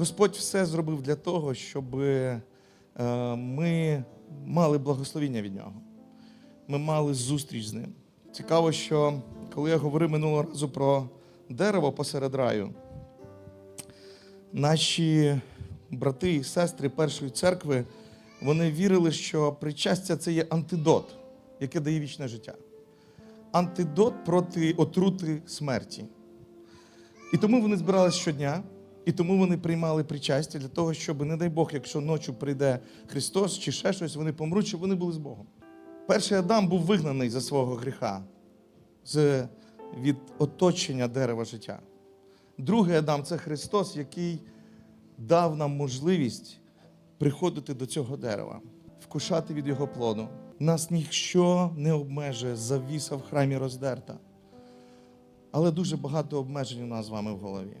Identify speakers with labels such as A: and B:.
A: Господь все зробив для того, щоб е, ми мали благословіння від нього. Ми мали зустріч з ним. Цікаво, що коли я говорив минулого разу про дерево посеред раю, наші брати і сестри першої церкви вони вірили, що причастя це є антидот, яке дає вічне життя. Антидот проти отрути смерті. І тому вони збиралися щодня, і тому вони приймали причастя для того, щоб, не дай Бог, якщо ночі прийде Христос чи ще щось, вони помруть, щоб вони були з Богом. Перший Адам був вигнаний за свого гріха з, від оточення дерева життя. Другий Адам це Христос, який дав нам можливість приходити до цього дерева, вкушати від його плоду. Нас ніщо не обмежує, завіса в храмі роздерта. Але дуже багато обмежень у нас з вами в голові.